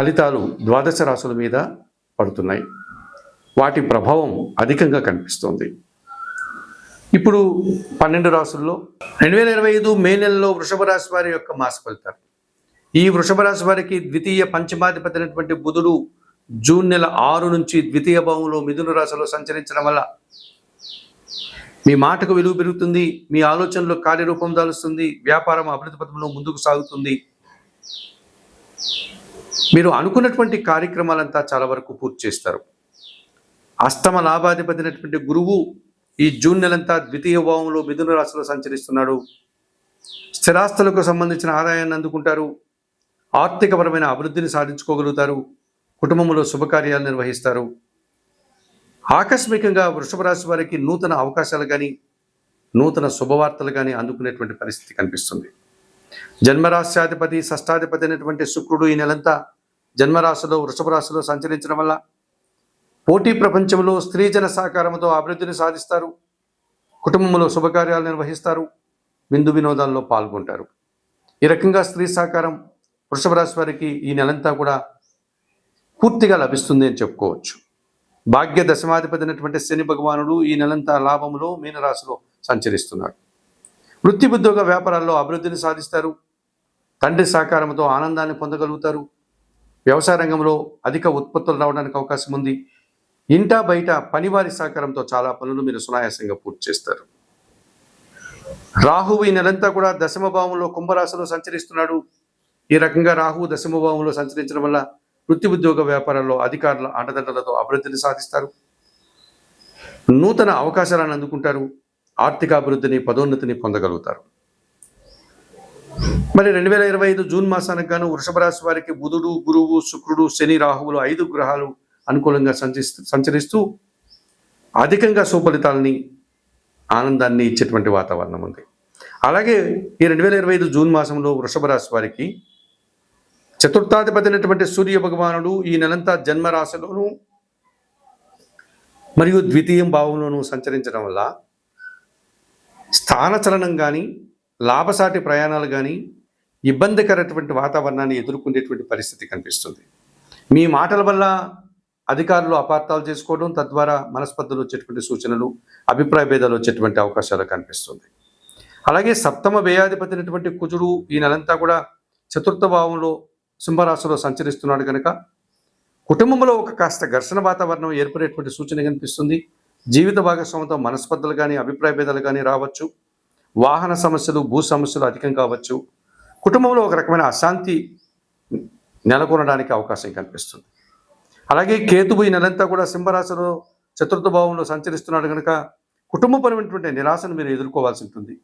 ఫలితాలు ద్వాదశ రాశుల మీద పడుతున్నాయి. వాటి ప్రభావం అధికంగా కనిపిస్తోంది. ఇప్పుడు పన్నెండు రాసుల్లో రెండు వేల ఇరవై ఐదు మే నెలలో వృషభ రాశి వారి యొక్క మాస ఫలితాలు. ఈ వృషభ రాశి వారికి ద్వితీయ పంచమాధిపతి అయినటువంటి బుధుడు జూన్ నెల ఆరు నుంచి ద్వితీయ భావంలో మిథున రాశిలో సంచరించడం వల్ల మీ మాటకు విలువ పెరుగుతుంది మీ ఆలోచనలో కార్యరూపం దాలుస్తుంది వ్యాపారం అభివృద్ధి పథంలో ముందుకు సాగుతుంది. మీరు అనుకున్నటువంటి కార్యక్రమాలంతా చాలా వరకు పూర్తి చేస్తారు. అష్టమ లాభాధిపతినటువంటి గురువు ఈ జూన్ నెలంతా ద్వితీయ భావంలో మిథున రాశిలో సంచరిస్తున్నాడు. స్థిరాస్తులకు సంబంధించిన ఆదాయాన్ని అందుకుంటారు. ఆర్థికపరమైన అభివృద్ధిని సాధించుకోగలుగుతారు. కుటుంబంలో శుభకార్యాలు నిర్వహిస్తారు. ఆకస్మికంగా వృషభ రాశి వారికి నూతన అవకాశాలు కానీ నూతన శుభవార్తలు కానీ అందుకునేటువంటి పరిస్థితి కనిపిస్తుంది. జన్మరాశ్యాధిపతి షష్టాధిపతి అయినటువంటి శుక్రుడు ఈ నెలంతా జన్మరాశిలో వృషభ రాశిలో సంచరించడం వల్ల పోటీ ప్రపంచంలో స్త్రీజన సహకారంతో అభివృద్ధిని సాధిస్తారు. కుటుంబంలో శుభకార్యాలు నిర్వహిస్తారు. విందు వినోదాల్లో పాల్గొంటారు. ఈ రకంగా స్త్రీ సహకారం వృషభ రాశి వారికి ఈ నెలంతా కూడా పూర్తిగా లభిస్తుంది అని చెప్పుకోవచ్చు. భాగ్య దశమాధిపతి అయినటువంటి శని భగవానుడు ఈ నెలంతా లాభములో మీనరాశిలో సంచరిస్తున్నాడు వృత్తి ఉద్యోగ వ్యాపారాల్లో అభివృద్ధిని సాధిస్తారు. తండ్రి సహకారంతో ఆనందాన్ని పొందగలుగుతారు. వ్యవసాయ రంగంలో అధిక ఉత్పత్తులు రావడానికి అవకాశం ఉంది. ఇంటా బయట పనివారి సహకారంతో చాలా పనులు మీరు సునాయాసంగా పూర్తి చేస్తారు. రాహువు ఈ నెలంతా కూడా దశమ భావంలో కుంభరాశిలో సంచరిస్తున్నాడు. ఈ రకంగా రాహువు దశమ భావంలో సంచరించడం వల్ల వృత్తి ఉద్యోగ వ్యాపారాల్లో అధికారుల అండదండలతో అభివృద్ధిని సాధిస్తారు. నూతన అవకాశాలను అందుకుంటారు. ఆర్థిక అభివృద్ధిని పదోన్నతిని పొందగలుగుతారు. మరి రెండు వేల ఇరవై ఐదు జూన్ మాసానికి గాను వృషభ రాశి వారికి బుధుడు గురువు శుక్రుడు శని రాహువులు ఐదు గ్రహాలు అనుకూలంగా సంచరిస్తూ సంచరిస్తూ అధికంగా సుఫలితాలని ఆనందాన్ని ఇచ్చేటువంటి వాతావరణం ఉంది. అలాగే ఈ రెండు వేల ఇరవై ఐదు జూన్ మాసంలో వృషభ రాశి వారికి చతుర్థాధిపతి అయినటువంటి సూర్య భగవానుడు ఈ నెలంతా జన్మరాశిలోను మరియు ద్వితీయం భావంలోనూ సంచరించడం వల్ల స్థానచలనం కానీ లాభసాటి ప్రయాణాలు కానీ ఇబ్బందికరటువంటి వాతావరణాన్ని ఎదుర్కొనేటువంటి పరిస్థితి కనిపిస్తుంది. మీ మాటల వల్ల అధికారులు అపార్థాలు చేసుకోవడం తద్వారా మనస్పర్ధలు వచ్చేటువంటి సూచనలు అభిప్రాయ భేదాలు వచ్చేటువంటి అవకాశాలు కనిపిస్తుంది. అలాగే సప్తమ వ్యయాధిపతి అయినటువంటి కుజుడు ఈ నెలంతా కూడా చతుర్థ భావంలో సింహరాశిలో సంచరిస్తున్నాడు కనుక కుటుంబంలో ఒక కాస్త ఘర్షణ వాతావరణం ఏర్పడేటువంటి సూచన కనిపిస్తుంది. జీవిత భాగస్వామితో మనస్పర్ధలు కానీ అభిప్రాయ భేదాలు కానీ రావచ్చు. వాహన సమస్యలు భూ సమస్యలు అధికం కావచ్చు. కుటుంబంలో ఒక రకమైన అశాంతి నెలకొనడానికి అవకాశం కనిపిస్తుంది అలాగే కేతువు ఈ నెలంతా కూడా సింహరాశిలో చతుర్థ భావంలో సంచరిస్తున్నాడు కనుక కుటుంబపరమైనటువంటి నిరాశను మీరు ఎదుర్కోవాల్సి ఉంటుంది.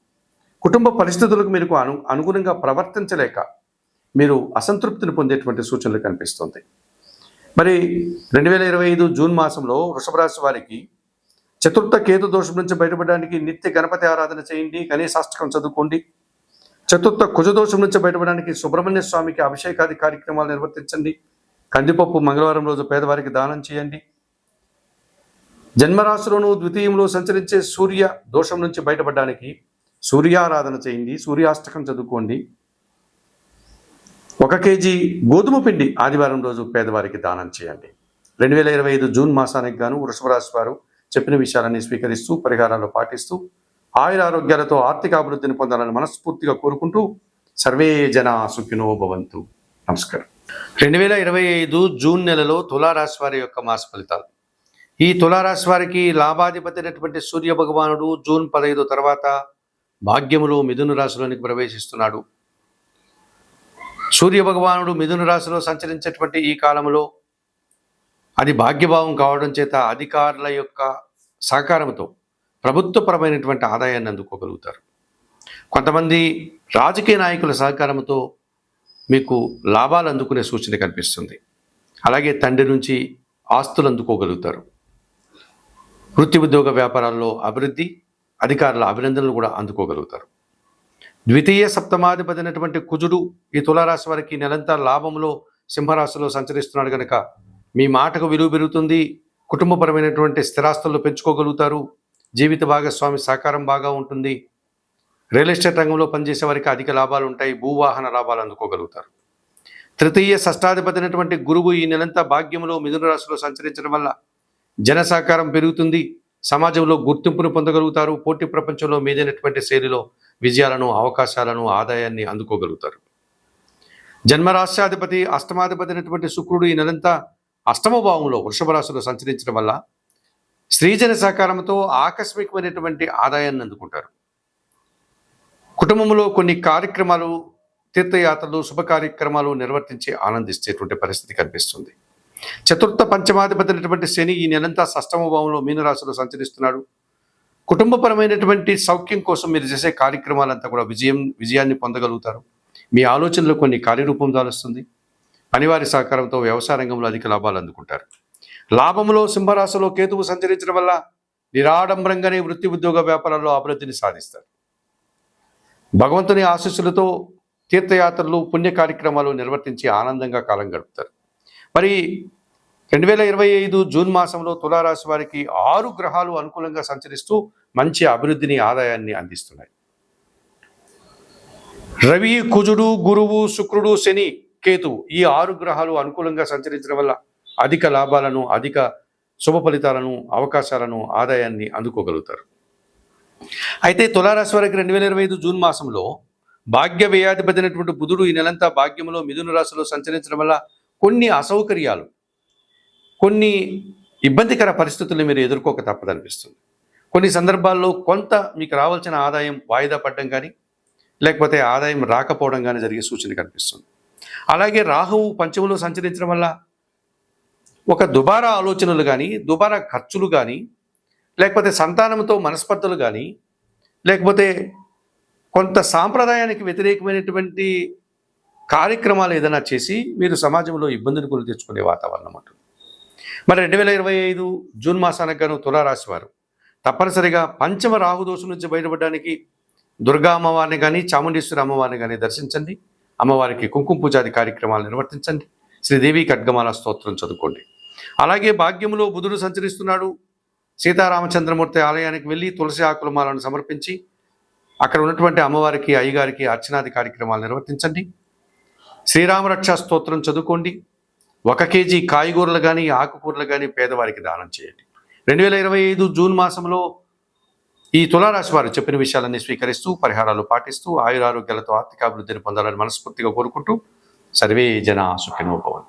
కుటుంబ పరిస్థితులకు మీకు అను అనుగుణంగా ప్రవర్తించలేక మీరు అసంతృప్తిని పొందేటువంటి సూచనలు కనిపిస్తుంది. మరి రెండు వేల ఇరవై ఐదు జూన్ మాసంలో వృషభ రాశి వారికి చతుర్థ కేతు దోషం నుంచి బయటపడడానికి నిత్య గణపతి ఆరాధన చేయండి గణేశాష్టకం చదువుకోండి. చతుర్థ కుజదోషం నుంచి బయటపడడానికి సుబ్రహ్మణ్య స్వామికి అభిషేకాది కార్యక్రమాలు నిర్వర్తించండి. కందిపప్పు మంగళవారం రోజు పేదవారికి దానం చేయండి. జన్మరాశిలోను ద్వితీయంలో సంచరించే సూర్య దోషం నుంచి బయటపడడానికి సూర్యారాధన చేయండి సూర్యాష్టకం చదువుకోండి. ఒక కేజీ గోధుమ పిండి ఆదివారం రోజు పేదవారికి దానం చేయండి. రెండు వేల ఇరవై ఐదు జూన్ మాసానికి గాను వృషభరాశి వారు చెప్పిన విషయాలన్నీ స్వీకరిస్తూ పరిహారాలు పాటిస్తూ ఆయుర ఆరోగ్యాలతో ఆర్థిక అభివృద్ధిని పొందాలని మనస్ఫూర్తిగా కోరుకుంటూ సర్వే జన సుఖినో భవంతు. నమస్కారం. రెండు వేల ఇరవై ఐదు జూన్ నెలలో తులారాశి వారి యొక్క మాస ఫలితాలు. ఈ తులారాశి వారికి లాభాధిపతి అయినటువంటి సూర్య భగవానుడు జూన్ పదహైదు తర్వాత భాగ్యములో మిథున రాశిలోనికి ప్రవేశిస్తున్నాడు. సూర్య భగవానుడు మిథున రాశిలో సంచరించేటువంటి ఈ కాలంలో అది భాగ్యభావం కావడం చేత అధికారుల యొక్క సహకారంతో ప్రభుత్వపరమైనటువంటి ఆదాయాన్ని అందుకోగలుగుతారు. కొంతమంది రాజకీయ నాయకుల సహకారంతో మీకు లాభాలు అందుకునే సూచన కనిపిస్తుంది. అలాగే తండ్రి నుంచి ఆస్తులు అందుకోగలుగుతారు. వృత్తి ఉద్యోగ వ్యాపారాల్లో అభివృద్ధి అధికారుల అభినందనలు కూడా అందుకోగలుగుతారు. ద్వితీయ సప్తమాధిపతి అయినటువంటి కుజుడు ఈ తులారాశి వారికి నిరంతర నెలంతా లాభంలో సింహరాశిలో సంచరిస్తున్నాడు కనుక మీ మాటకు విలువ పెరుగుతుంది. కుటుంబపరమైనటువంటి స్థిరాస్తులను పెంచుకోగలుగుతారు. జీవిత భాగస్వామి సహకారం బాగా ఉంటుంది. రియల్ ఎస్టేట్ రంగంలో పనిచేసే వారికి అధిక లాభాలు ఉంటాయి. భూవాహన లాభాలు అందుకోగలుగుతారు. తృతీయ షష్టాధిపతి అయినటువంటి గురువు ఈ నెలంతా భాగ్యంలో మిథున రాశిలో సంచరించడం వల్ల జన సహకారం పెరుగుతుంది. సమాజంలో గుర్తింపును పొందగలుగుతారు. పోటీ ప్రపంచంలో మీదైనటువంటి శైలిలో విజయాలను అవకాశాలను ఆదాయాన్ని అందుకోగలుగుతారు. జన్మరాశ్యాధిపతి అష్టమాధిపతి అయినటువంటి శుక్రుడు ఈ నెలంతా అష్టమ భావంలో వృషభ రాశిలో సంచరించడం వల్ల స్త్రీజన సహకారంతో ఆకస్మికమైనటువంటి ఆదాయాన్ని అందుకుంటారు. కుటుంబంలో కొన్ని కార్యక్రమాలు తీర్థయాత్రలు శుభ కార్యక్రమాలు నిర్వర్తించి ఆనందిస్తేటువంటి పరిస్థితి కనిపిస్తుంది. చతుర్థ పంచమాధిపతి అయినటువంటి శని ఈ నెలంతా షష్టమ భావంలో మీనరాశిలో సంచరిస్తున్నాడు. కుటుంబపరమైనటువంటి సౌఖ్యం కోసం మీరు చేసే కార్యక్రమాలంతా కూడా విజయం విజయాన్ని పొందగలుగుతారు. మీ ఆలోచనలో కొన్ని కార్యరూపం దాలుస్తుంది. పనివారి సహకారంతో వ్యవసాయ రంగంలో అధిక లాభాలు అందుకుంటారు. లాభంలో సింహరాశిలో కేతువు సంచరించడం వల్ల నిరాడంబరంగానే వృత్తి ఉద్యోగ వ్యాపారాల్లో అభివృద్ధిని సాధిస్తారు. భగవంతుని ఆశీస్సులతో తీర్థయాత్రలు పుణ్య కార్యక్రమాలు నిర్వర్తించి ఆనందంగా కాలం గడుపుతారు. మరి రెండు వేల ఇరవై ఐదు జూన్ మాసంలో తులారాశి వారికి ఆరు గ్రహాలు అనుకూలంగా సంచరిస్తూ మంచి అభివృద్ధిని ఆదాయాన్ని అందిస్తున్నాయి. రవి కుజుడు గురువు శుక్రుడు శని కేతువు ఈ ఆరు గ్రహాలు అనుకూలంగా సంచరించడం వల్ల అధిక లాభాలను అధిక శుభ ఫలితాలను అవకాశాలను ఆదాయాన్ని అందుకోగలుగుతారు. అయితే తులారాశి వారికి రెండు వేల ఇరవై ఐదు జూన్ మాసంలో భాగ్య వ్యయాధిపతినటువంటి బుధుడు ఈ నెలంతా భాగ్యంలో మిథున రాశిలో సంచరించడం వల్ల కొన్ని అసౌకర్యాలు కొన్ని ఇబ్బందికర పరిస్థితులు మీరు ఎదుర్కోక తప్పదనిపిస్తుంది కొన్ని సందర్భాల్లో కొంత మీకు రావాల్సిన ఆదాయం వాయిదా పడడం కానీ లేకపోతే ఆదాయం రాకపోవడం కానీ జరిగే సూచన కనిపిస్తుంది. అలాగే రాహువు పంచములో సంచరించడం వల్ల ఒక దుబారా ఆలోచనలు కానీ దుబారా ఖర్చులు కానీ లేకపోతే సంతానంతో మనస్పర్ధలు కానీ లేకపోతే కొంత సాంప్రదాయానికి వ్యతిరేకమైనటువంటి కార్యక్రమాలు ఏదైనా చేసి మీరు సమాజంలో ఇబ్బందులు కొని తెచ్చుకునే వాతావరణం ఉంటుంది మరి రెండు వేల ఇరవై ఐదు జూన్ మాసానికి గాను తులారాశి వారు తప్పనిసరిగా పంచమ రాహుదోషం నుంచి బయటపడడానికి దుర్గా అమ్మవారిని కానీ చాముండేశ్వరి అమ్మవారిని కానీ దర్శించండి. అమ్మవారికి కుంకుమ పూజాది కార్యక్రమాలు నిర్వర్తించండి. శ్రీదేవి ఖడ్గమాల స్తోత్రం చదువుకోండి. అలాగే భాగ్యములో బుధుడు సంచరిస్తున్నాడు. సీతారామచంద్రమూర్తి ఆలయానికి వెళ్ళి తులసి ఆకుల మాలను సమర్పించి అక్కడ ఉన్నటువంటి అమ్మవారికి అయ్యగారికి అర్చనాది కార్యక్రమాలు నిర్వర్తించండి. శ్రీరామరక్ష స్తోత్రం చదువుకోండి. ఒక కేజీ కాయగూరలు కానీ ఆకుకూరలు కానీ పేదవారికి దానం చేయండి. రెండు వేల ఇరవై ఐదు జూన్ మాసంలో ఈ తులారాశి వారు చెప్పిన విషయాలన్నీ స్వీకరిస్తూ పరిహారాలు పాటిస్తూ ఆయురారోగ్యాలతో ఆర్థికాభివృద్ధిని పొందాలని మనస్ఫూర్తిగా కోరుకుంటూ సర్వే జన సుఖినోభవన్